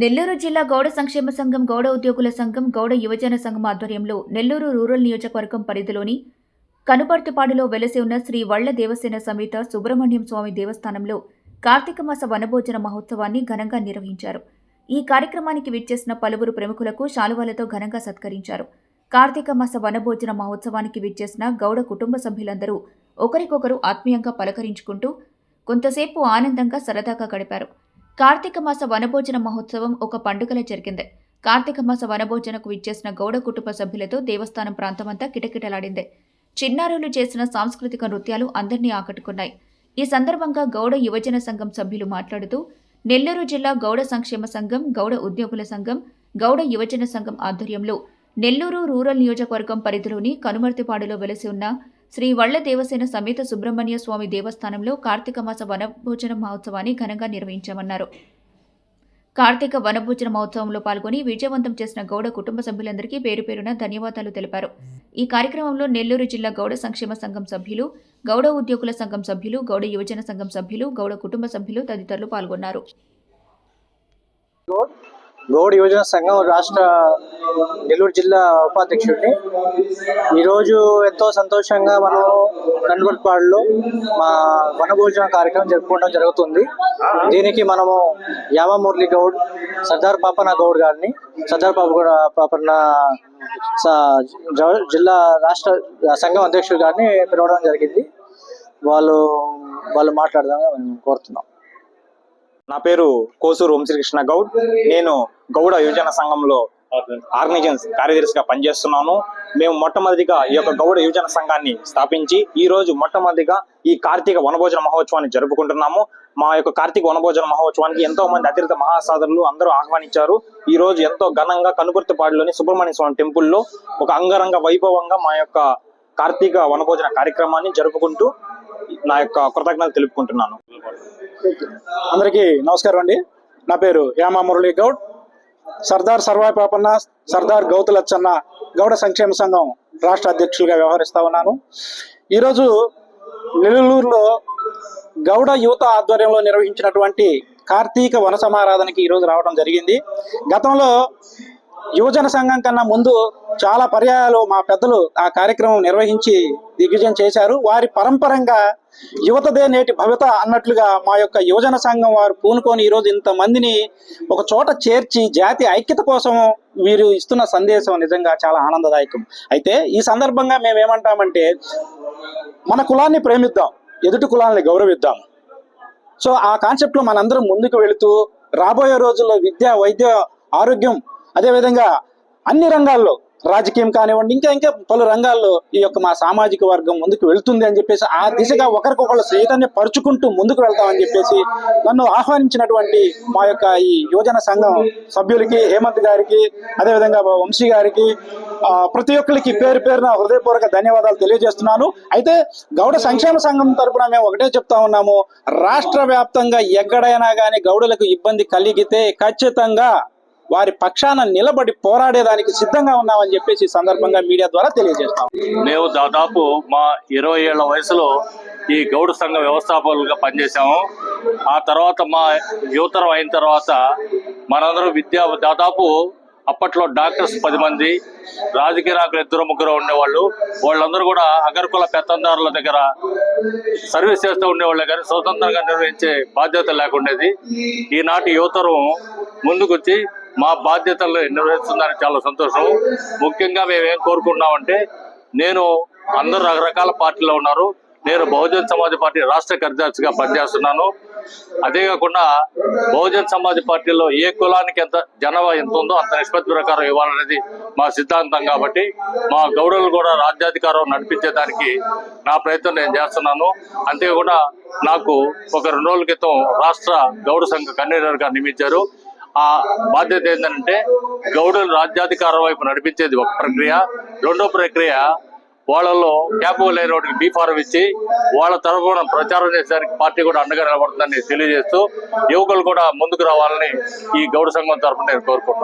నెల్లూరు జిల్లా గౌడ సంక్షేమ సంఘం గౌడ ఉద్యోగుల సంఘం గౌడ యువజన సంఘం ఆధ్వర్యంలో నెల్లూరు రూరల్ నియోజకవర్గం పరిధిలోని కనుపర్తిపాడులో వెలసి ఉన్న శ్రీ వళ్ళ దేవసేన సమేత సుబ్రహ్మణ్యం స్వామి దేవస్థానంలో కార్తీక మాస వనభోజన మహోత్సవాన్ని ఘనంగా నిర్వహించారు. ఈ కార్యక్రమానికి విచ్చేసిన పలువురు ప్రముఖులకు శాలువాలతో ఘనంగా సత్కరించారు. కార్తీక మాస వనభోజన మహోత్సవానికి విచ్చేసిన గౌడ కుటుంబ సభ్యులందరూ ఒకరికొకరు ఆత్మీయంగా పలకరించుకుంటూ కొంతసేపు ఆనందంగా సరదాగా గడిపారు. కార్తీక మాస వనభోజన మహోత్సవం ఒక పండుగలా జరిగింది. కార్తీక మాస వనభోజనకు విచ్చేసిన గౌడ కుటుంబ సభ్యులతో దేవస్థానం ప్రాంతమంతా కిటకిటలాడింది. చిన్నారులు చేసిన సాంస్కృతిక నృత్యాలు అందరినీ ఆకట్టుకున్నాయి. ఈ సందర్భంగా గౌడ యువజన సంఘం సభ్యులు మాట్లాడుతూ నెల్లూరు జిల్లా గౌడ సంక్షేమ సంఘం గౌడ ఉద్యోగుల సంఘం గౌడ యువజన సంఘం ఆధ్వర్యంలో నెల్లూరు రూరల్ నియోజకవర్గం పరిధిలోని కనుమర్తిపాడులో వెలసి ఉన్న శ్రీ వళ్ళ దేవసేన సమేత సుబ్రహ్మణ్య స్వామి దేవస్థానంలో కార్తీక మాస వనభోజన మహోత్సవాన్ని ఘనంగా నిర్వహించామన్నారు. కార్తీక వనభోజన మహోత్సవంలో పాల్గొని విజయవంతం చేసిన గౌడ కుటుంబ సభ్యులందరికీ పేరు పేరున ధన్యవాదాలు తెలిపారు. ఈ కార్యక్రమంలో నెల్లూరు జిల్లా గౌడ సంక్షేమ సంఘం సభ్యులు గౌడ ఉద్యోగుల సంఘం సభ్యులు గౌడ యువజన సంఘం సభ్యులు గౌడ కుటుంబ సభ్యులు తదితరులు పాల్గొన్నారు. గౌడ్ యువజన సంఘం రాష్ట్ర నెల్లూరు జిల్లా ఉపాధ్యక్షుడిని. ఈరోజు ఎంతో సంతోషంగా మనం కన్వర్పాడులో మా వనభోజన కార్యక్రమం జరుపుకోవడం జరుగుతుంది. దీనికి మనము యామ మురళి గౌడ్ సర్దార్ పాపన గౌడ్ గారిని సర్దార్ పాప పాపన్న స- జిల్లా రాష్ట్ర సంఘం అధ్యక్షుడు గారిని పిలవడం జరిగింది. వాళ్ళు వాళ్ళు మాట్లాడదామని మేము కోరుతున్నాం. నా పేరు కోసూరు వంశీకృష్ణ గౌడ్. నేను గౌడ యువజన సంఘంలో ఆర్గనైజేషన్ కార్యదర్శిగా పనిచేస్తున్నాను. మేము మొట్టమొదటిగా ఈ యొక్క గౌడ యువజన సంఘాన్ని స్థాపించి ఈ రోజు మొట్టమొదటిగా ఈ కార్తీక వనభోజన మహోత్సవాన్ని జరుపుకుంటున్నాము. మా యొక్క కార్తీక వనభోజన మహోత్సవానికి ఎంతో మంది అతిరిత మహాసాధనలు అందరూ ఆహ్వానించారు. ఈ రోజు ఎంతో ఘనంగా కనుగుర్తిపాడులోని సుబ్రహ్మణ్య స్వామి టెంపుల్లో ఒక అంగరంగ వైభవంగా మా యొక్క కార్తీక వనభోజన కార్యక్రమాన్ని జరుపుకుంటూ నా యొక్క కృతజ్ఞతలు తెలుపుకుంటున్నాను. అందరికీ నమస్కారం అండి. నా పేరు యామా మురళీ గౌడ్. సర్దార్ సర్వాయి పాపన్న సర్దార్ గౌతులచ్చన్న గౌడ సంక్షేమ సంఘం రాష్ట్ర అధ్యక్షులుగా వ్యవహరిస్తా ఉన్నాను. ఈరోజు నెల్లూరులో గౌడ యువత ఆధ్వర్యంలో నిర్వహించినటువంటి కార్తీక వన సమారాధనకి ఈరోజు రావడం జరిగింది. గతంలో యువజన సంఘం కన్నా ముందు చాలా పర్యాయాలు మా పెద్దలు ఆ కార్యక్రమం నిర్వహించి దిగ్విజయం చేశారు. వారి పరంపరంగా యువతదే నేటి భవిత అన్నట్లుగా మా యొక్క యువజన సంఘం వారు పూనుకొని ఈరోజు ఇంతమందిని ఒక చోట చేర్చి జాతి ఐక్యత కోసం మీరు ఇస్తున్న సందేశం నిజంగా చాలా ఆనందదాయకం. అయితే ఈ సందర్భంగా మేము ఏమంటామంటే మన కులాన్ని ప్రేమిద్దాం ఎదుటి కులాన్ని గౌరవిద్దాం. సో ఆ కాన్సెప్ట్లో మనందరం ముందుకు వెళుతూ రాబోయే రోజుల్లో విద్య వైద్య ఆరోగ్యం అదేవిధంగా అన్ని రంగాల్లో రాజకీయం కానివ్వండి ఇంకా ఇంకా పలు రంగాల్లో ఈ యొక్క మా సామాజిక వర్గం ముందుకు వెళ్తుంది అని చెప్పేసి ఆ దిశగా ఒకరికొకరు చైతన్య పరుచుకుంటూ ముందుకు వెళ్తామని చెప్పేసి నన్ను ఆహ్వానించినటువంటి మా యొక్క ఈ యువజన సంఘం సభ్యులకి హేమంత్ గారికి అదేవిధంగా వంశీ గారికి ప్రతి ఒక్కరికి పేరు పేరున హృదయపూర్వక ధన్యవాదాలు తెలియజేస్తున్నాను. అయితే గౌడ సంక్షేమ సంఘం తరపున మేము ఒకటే చెప్తా ఉన్నాము రాష్ట్ర వ్యాప్తంగా ఎక్కడైనా కానీ గౌడులకు ఇబ్బంది కలిగితే ఖచ్చితంగా వారి పక్షాన నిలబడి పోరాడేదానికి సిద్ధంగా ఉన్నామని చెప్పేసి సందర్భంగా మీడియా ద్వారా తెలియజేస్తాం. మేము దాదాపు మా ఇరవై ఏళ్ళ వయసులో ఈ గౌడ సంఘ వ్యవస్థాపకులుగా పనిచేశాము. ఆ తర్వాత మా యువతరం అయిన తర్వాత మనందరం విద్యా దాదాపు అప్పట్లో డాక్టర్స్ పది మంది రాజకీయ నాయకులు ఇద్దరు ముగ్గురు ఉండేవాళ్ళు. వాళ్ళందరూ కూడా అగర్కుల పెత్తందారుల దగ్గర సర్వీస్ చేస్తూ ఉండేవాళ్ళే కానీ స్వతంత్రంగా నిర్వహించే బాధ్యత లేకుండేది. ఈనాటి యువతరం ముందుకొచ్చి మా బాధ్యతలు నిర్వహిస్తుందని చాలా సంతోషం. ముఖ్యంగా మేము ఏం కోరుకున్నామంటే నేను అందరు రకరకాల పార్టీలో ఉన్నారు. నేను బహుజన్ సమాజ్ పార్టీ రాష్ట్ర కార్యదర్శిగా పనిచేస్తున్నాను. అదే కాకుండా బహుజన్ సమాజ్ పార్టీలో ఏ కులానికి ఎంత జనాభా ఎంత ఉందో అంత నిష్పత్తి ప్రకారం ఇవ్వాలనేది మా సిద్ధాంతం కాబట్టి మా గౌరవులు కూడా రాజ్యాధికారం నడిపించేదానికి నా ప్రయత్నం నేను చేస్తున్నాను. అంతేకాకుండా నాకు ఒక రెండు రోజుల క్రితం రాష్ట్ర గౌడ సంఘ కన్వీనర్గా నియమించారు. ఆ బాధ్యత ఏంటంటే గౌడులు రాజ్యాధికారం వైపు నడిపించేది ఒక ప్రక్రియ. రెండో ప్రక్రియ వాళ్ళలో క్యాపబుల్ అయిన వాటికి బీఫారం ఇచ్చి వాళ్ళ తరఫున ప్రచారం చేసేదానికి పార్టీ కూడా అండగా నిలబడుతుందని తెలియజేస్తూ యువకులు కూడా ముందుకు రావాలని ఈ గౌడ సంఘం తరఫున నేను కోరుకుంటున్నాను.